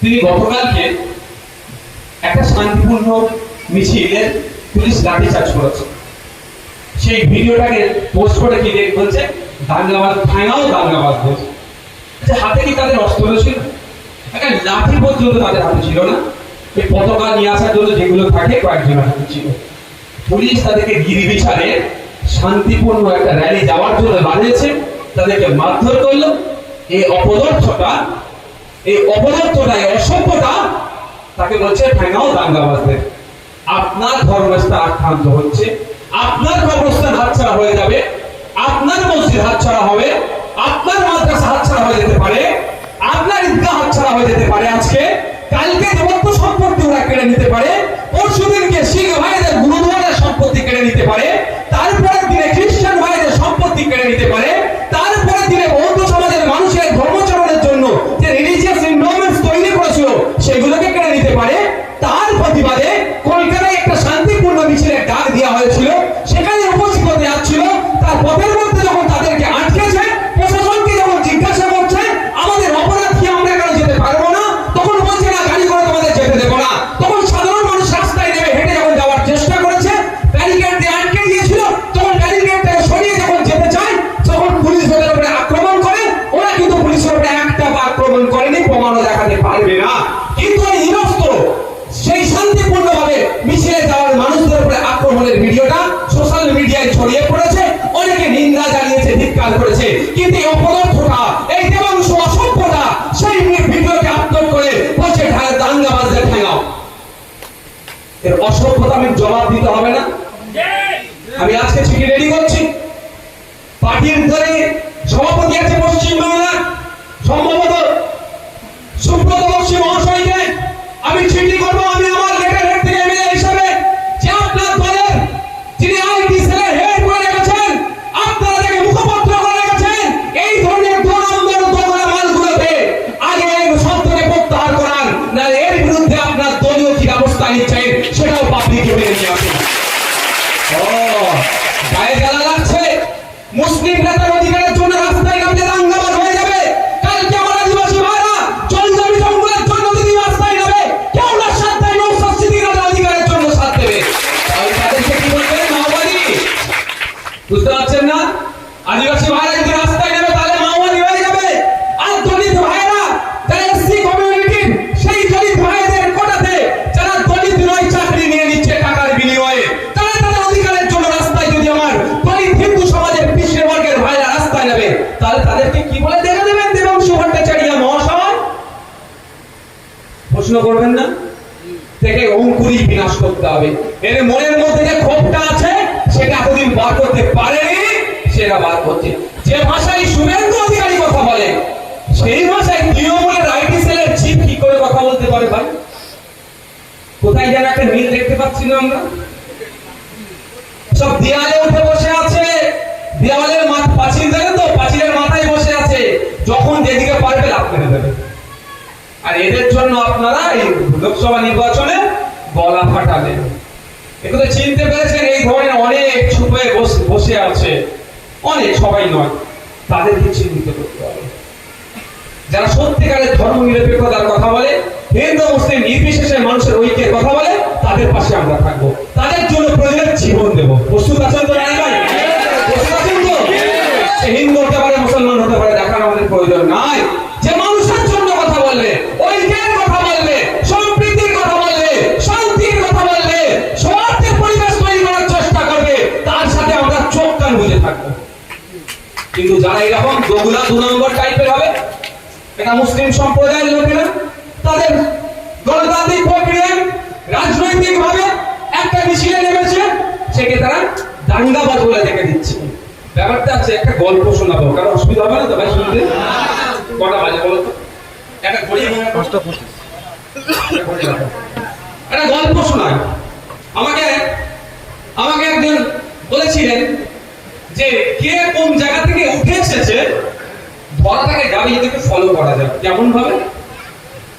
তিনি গতকালকে একটা শান্তিপূর্ণ মিছিলের পুলিশ লাঠিচার্জ করেছে। সেই ভিডিওটাকে পোস্ট করে কি বলছে? দাঙ্গাবাজ ভাঙাও দাঙ্গাবাজ বলছে আচ্ছা হাতে কি তাদের অস্ত্র ছিল? একটা লাঠি পর্যন্ত তাদের হাতে ছিল না। এই পতাকা নিয়ে আসার জন্য যেগুলো থাকে কয়েকজনের হাতে ছিল। পুলিশ তাদেরকে গিরি বিচারে শান্তিপূর্ণ একটা র্যালি যাওয়ার জন্য বানিয়েছে তাদেরকে মারধর করল। এই অপদার্থটা এই অপদার্থটা এই অসভ্যতা তাকে বলছে ঠেঙাও দাঙ্গাবাজদের আপনার ধর্মস্থান আক্রান্ত হচ্ছে, আপনার কবরস্থান হাতছাড়া হয়ে যাবে, আপনার মসজিদ হাতছাড়া হবে, আপনার মাদ্রাসা হাতছাড়া হয়ে যেতে পারে, আপনার ঈদগাহ হাতছাড়া হয়ে যেতে পারে আজকে। কালকে দেবত্ব সম্পত্তি ওরা কেড়ে নিতে পারে পরশু দিনকে শিখ ভাইদের গুরুদুয়ারের সম্পত্তি কেড়ে নিতে পারে। ছড়িয়ে পড়েছে, অনেকে নিন্দা জানিয়েছে, ধিক্কার করেছে। কিন্তু এই অপদার্থটা, এই দেবাংশ অসভ্যতা, সেই ভিডিওকে আপলোড করে বলছে দাঙ্গাবাজদের ঠেঙাও এর অসভ্যতা আমি জবাব দিতে হবে না। আমি আজকে চিঠি রেডি করছি। পার্টির ধরে প্রশ্ন করবেন না? থেকে অঙ্কুরই বিনাশ করতে হবে। এর মনের মধ্যে যে ক্ষোভটা আছে, সেটা এতদিন বার করতে পারেনি, সেটা বার করছে। যে ভাষায় শুভেন্দু অধিকারী কথা বলে, সেই ভাষায় তৃণমূলের আইটি সেলের চিফ কি করে কথা বলতে পারে ভাই? কোথায় যেন একটা মিল দেখতে পাচ্ছি না আমরা। সব দেয়ালে উঠে বসে আছে। দেওয়ালের মাথা পাঁচিল দেখেন তো? পাঁচিলের মাথায় বসে আছে। যখন যেদিকে পারবে লাভ করে দেবে। আর এদের জন্য আপনারা এই লোকসভা নির্বাচনে গলা ফাটালেন এগুলো চিনতে পেরেছেন, এই ধরনের অনেক ছুপে বস- আছে। অনেক, সবাই নয়। তাদেরকে চিহ্নিত করতে হবে। যারা সত্যিকারের ধর্ম নিরপেক্ষতার কথা বলে, হিন্দু, মুসলিম, নির্বিশেষে মানুষের ঐক্যের কথা বলে, তাদের পাশে আমরা থাকব। তাদের জন্য প্রয়োজনে জীবন দেবো। প্রস্তুত আছেন প্রস্তুত আছেন তো? সে হিন্দু হতে পারে, মুসলমান হতে পারে, দেখার আমাদের প্রয়োজন নাই। কিন্তু যারা এরকম দোগুলা দু নম্বর টাইপের হবে এটা মুসলিম সম্প্রদায়ের লোকেরা তাদের গণতান্ত্রিক প্রক্রিয়ায় রাজনৈতিক ভাবে একটা মিছিলে নেমেছে সেকে তারা দাঙ্গাবাজ বলে দেখে দিচ্ছে। ব্যাপারটা আছে একটা গল্প শোনাবো কারণ অসুবিধা হবে না তো ভাই শুনতে? কটা বাজে বলো তো? একটা ঘড়ি একটা গল্প শোনায় আমাকে আমাকে একজন বলেছিলেন যে কে কোন জায়গা থেকে উঠে এসেছে যাবে যদি একটু ফলো করা যায় কেমন ভাবে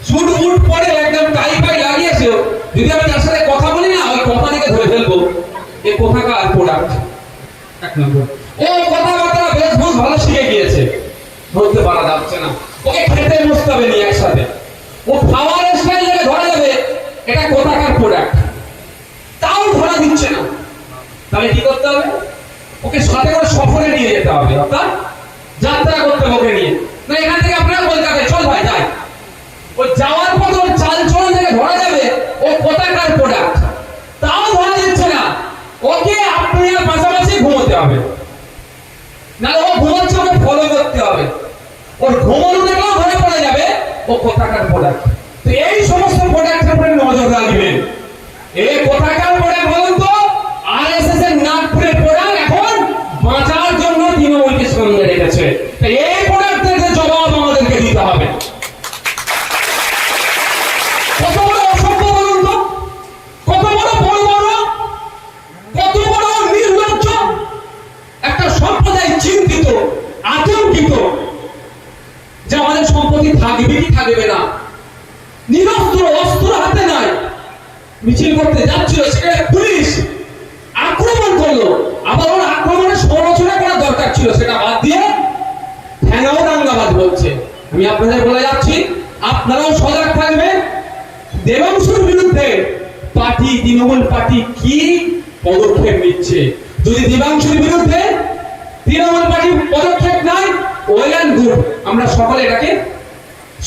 সুট উট পরে একদম টাই ফাই লাগিয়েছে। যদি আমি তার সাথে কথা বলি না ওই কথা থেকে ধরে ফেলব। এ কোথাকার প্রোডাক্ট এক নম্বর। ও কথাবার্তা বেশ বেশ ভালো শিখে গিয়েছে। ধরতে পারা যাচ্ছে না। ওকে খেতে বসতে হবে নিয়ে একসাথে। ও খাওয়ার স্টাইল থেকে ধরা যাবে, এটা কোথাকার প্রোডাক্ট তাও ধরা দিচ্ছে না। তাহলে কি করতে হবে ওকে সাথে করে সফরে নিয়ে যেতে হবে অর্থাৎ যাত্রা করতে হবে নিয়ে। এখান থেকে আপনারা হবে চল ভাই, যাই। ও যাওয়ার পর ওর চাল থেকে ধরা যাবে, ও কোথাকার প্রোডাক্ট তাও ধরা দিচ্ছে না। ওকে আপনার পাশাপাশি ঘুমোতে হবে। না ও ঘুমাচ্ছে, ওকে ফলো করতে হবে। ওর ঘুমানো দেখলেও ধরে পড়ে যাবে, ও কোথাকার প্রোডাক্ট তো এই সমস্ত প্রোডাক্টের উপরে নজর রাখবেন। এই কোথাকার প্রোডাক্ট বলুন তো আরএসএস এর নাগপুরের প্রোডাক্ট এখন বাঁচার জন্য তৃণমূলকে সঙ্গে রেখেছে তো এই জবাব আমাদেরকে দিতে হবে। সম্পত্তি থাকবে না। নিরস্ত্র, অস্ত্র হাতে নাই। মিছিল করতে পুলিশ আক্রমণ করল। আক্রমণের সমালোচনা করা দরকার ছিল, সেটা বাদ দিয়ে আমি আপনাদের বলে যাচ্ছি, আপনারাও সজাগ থাকবেন। দেবাংশুর বিরুদ্ধে পার্টি, তৃণমূল পার্টি কি পদক্ষেপ নিচ্ছে? যদি দেবাংশুর বিরুদ্ধে তৃণমূল পার্টি পদক্ষেপ নাই ওয়েল অ্যান্ড আমরা সকলে এটাকে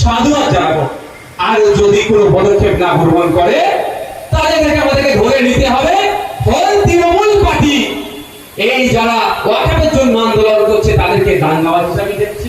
সাধুবাদ জানাব। আর যদি কোনো পদক্ষেপ না গ্রহণ করে তাহলে এটাকে আমাদেরকে ধরে নিতে হবে, ফল তৃণমূল পার্টি। এই যারা ওয়াকাপের জন্য আন্দোলন করছে, তাদেরকে দাঙ্গাবাজ হিসাবে দেখছে।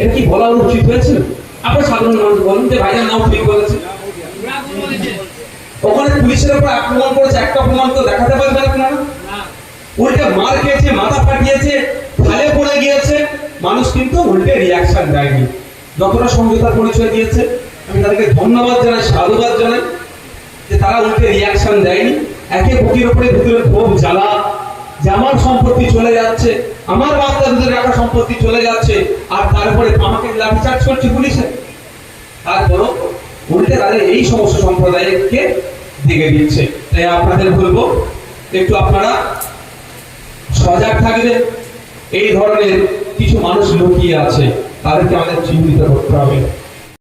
এটা কি বলা উচিত আপনার সাধারণ মানুষ বলেন যে ভাইজান ঠিক বলেছে। ওখানে পুলিশের উপর আক্রমণ করেছে একটা প্রমাণ তো দেখাতে পারবেন আপনারা। উল্টে মার খেয়েছে, মাথা ফাটিয়েছে ফালে পড়ে গিয়েছে। মানুষ কিন্তু উল্টে রিয়াকশন দেয়নি। যতটা সমঝোতার পরিচয় দিয়েছে, আমি তাদেরকে ধন্যবাদ জানাই, সাধুবাদ জানাই যে তারা উল্টে রিয়াকশন দেয়নি। একে বুকের উপরে ভিতরে ক্ষোভ জ্বালা, যে আমার সম্পত্তি চলে যাচ্ছে। আমার বাচ্চাদের রাখা সম্পত্তি চলে যাচ্ছে, আর তারপরে আমাকে লাঠিচার্জ করছে পুলিশে। তারপর উল্টে তাদের এই সমস্ত সম্প্রদায়কে দিকে দিচ্ছে। তাই আপনাদের বলব, একটু আপনারা সজাগ থাকবে এই ধরনের কিছু মানুষ লুকিয়ে আছে, তাদেরকে আমাদের চিহ্নিত করতে হবে।